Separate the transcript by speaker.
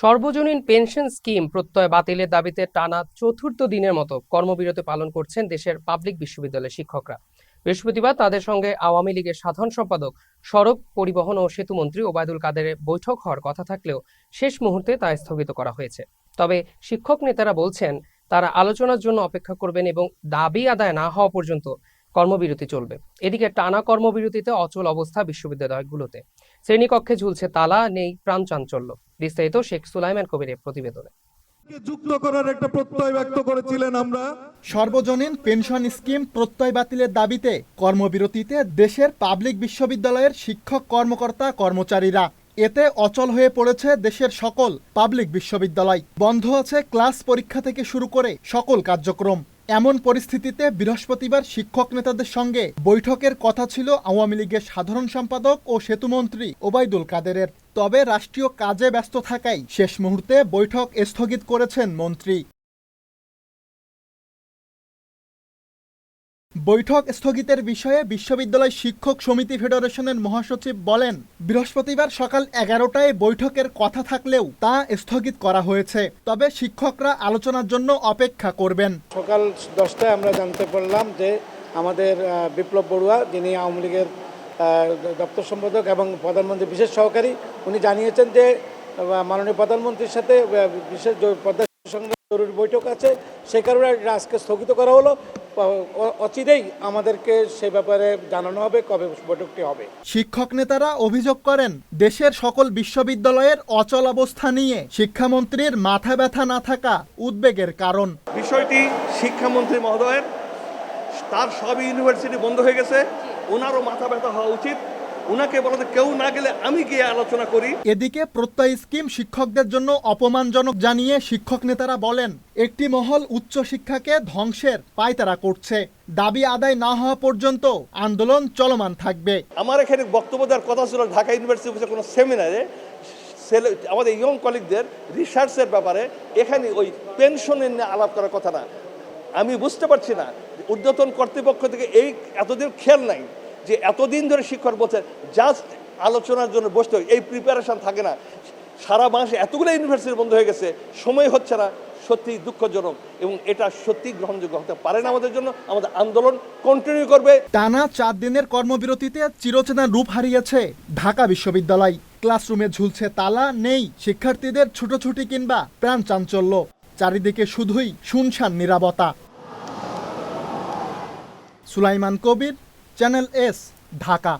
Speaker 1: সর্বজনীন pension scheme প্রত্যয় বাতিলের দাবিতে টানা চতুর্থ দিনের মতো কর্মবিরতি পালন করছেন দেশের পাবলিক বিশ্ববিদ্যালয়ের শিক্ষকরা। বৃহস্পতিবার তাদের সঙ্গে আওয়ামী লীগের সাধারণ সম্পাদক সড়ক পরিবহন ও সেতুমন্ত্রী ওবায়দুল কাদের বৈঠক হওয়ার কথা থাকলেও শেষ মুহূর্তে তা স্থগিত করা হয়েছে। তবে শিক্ষক নেতারা বলছেন, তারা আলোচনার জন্য অপেক্ষা করবেন এবং দাবি আদায় না হওয়া পর্যন্ত কর্মবিরতি চলবে। এদিকে টানা কর্মবিরতিতে অচল অবস্থা বিশ্ববিদ্যালয়গুলোতে। শ্রেণীকক্ষে ঝুলছে তালা, নেই প্রাণ চাঞ্চল্য। বিস্তারিত শেখ সুলাইমান কবিরের প্রতিবেদনে।
Speaker 2: যুক্ত করার একটা প্রত্যয় ব্যক্ত করেছিলেন আমরা।
Speaker 3: সর্বজনীন পেনশন স্কিম প্রত্যয় বাতিলের দাবিতে কর্মবিরতিতে দেশের পাবলিক বিশ্ববিদ্যালয়ের শিক্ষক কর্মকর্তা কর্মচারীরা। এতে অচল হয়ে পড়েছে দেশের সকল পাবলিক বিশ্ববিদ্যালয়। বন্ধ আছে ক্লাস পরীক্ষা থেকে শুরু করে সকল কার্যক্রম। এমন পরিস্থিতিতে বৃহস্পতিবার শিক্ষক নেতাদের সঙ্গে বৈঠকের কথা ছিল আওয়ামী লীগের সাধারণ সম্পাদক ও সেতুমন্ত্রী ওবায়দুল কাদেরের। তবে রাষ্ট্রীয় কাজে ব্যস্ত থাকায় শেষ মুহূর্তে বৈঠক স্থগিত করেছেন মন্ত্রী। বৈঠক স্থগিতের বিষয়ে বিশ্ববিদ্যালয় শিক্ষক সমিতি ফেডারেশনের মহাসচিব বলেন, বৃহস্পতিবার সকাল এগারোটায় বৈঠকের কথা থাকলেও তা স্থগিত করা হয়েছে। তবে শিক্ষকরা আলোচনার জন্য অপেক্ষা করবেন।
Speaker 4: সকাল দশটায় আমরা জানতে পারলাম যে আমাদের বিপ্লব বড়ুয়া, যিনি আওয়ামী লীগের দপ্তর সম্পাদক এবং প্রধানমন্ত্রী বিশেষ সহকারী, উনি জানিয়েছেন যে মাননীয় প্রধানমন্ত্রীর সাথে বিশেষ পদ্মা সঙ্গে জরুরি বৈঠক আছে। সেই কারণে আজকে স্থগিত করা হলো। অচিরেই আমাদেরকে সে ব্যাপারে জানানো হবে কবে বৈঠকটি হবে।
Speaker 3: শিক্ষক নেতারা অভিযোগ করেন দেশের সকল বিশ্ববিদ্যালয়ের অচল অবস্থা নিয়ে শিক্ষামন্ত্রীর মাথা ব্যথা না থাকা উদ্বেগের কারণ।
Speaker 5: বিষয়টি শিক্ষামন্ত্রী মহোদয়ের তার সব ইউনিভার্সিটি বন্ধ হয়ে গেছে। ওনারও মাথা ব্যথা হওয়া উচিত। ওনাকে বলা কেউ না গেলে আমি গিয়ে আলোচনা করি।
Speaker 3: এদিকে প্রত্যয় স্কিম শিক্ষকদের জন্য অপমানজনক জানিয়ে শিক্ষক নেতারা বলেন একটি মহল উচ্চশিক্ষাকে ধ্বংসের পায়তারা করছে। দাবি আদায় না হওয়া পর্যন্ত আন্দোলন চলমান থাকবে।
Speaker 5: আমার এখানে বক্তব্য দেওয়ার কথা ছিল ঢাকা ইউনিভার্সিটি অফিসে কোনো সেমিনারে ছেলে আমাদের ইয়ং কলিগদের রিসার্চের ব্যাপারে এখানে ওই পেনশনের নিয়ে আলাপ করার কথা না। আমি বুঝতে পারছি না উদ্যতন কর্তৃপক্ষ থেকে এই এতদিন খেয়াল নাই। যে এতদিন ধরে শিক্ষক বলছে জাস্ট আলোচনার জন্য বসতে এই প্রিপারেশন থাকে না। সারা মাসে এতগুলো ইউনিভার্সিটি বন্ধ হয়ে গেছে, সময় হচ্ছে না সত্যি দুঃখজনক এবং এটা সত্যি গ্রহণযোগ্য হতে পারে না আমাদের জন্য। আমাদের আন্দোলন কন্টিনিউ করবে।
Speaker 3: টানা চার দিনের কর্মবিরতিতে চিরচেনা রূপ হারিয়েছে ঢাকা বিশ্ববিদ্যালয়। ক্লাসরুমে ঝুলছে তালা, নেই শিক্ষার্থীদের ছুটোছুটি কিংবা প্রাণ চাঞ্চল্য। চারিদিকে শুধুই শুনশান নিরাপত্তা। Sulaiman Kabir channel S Dhaka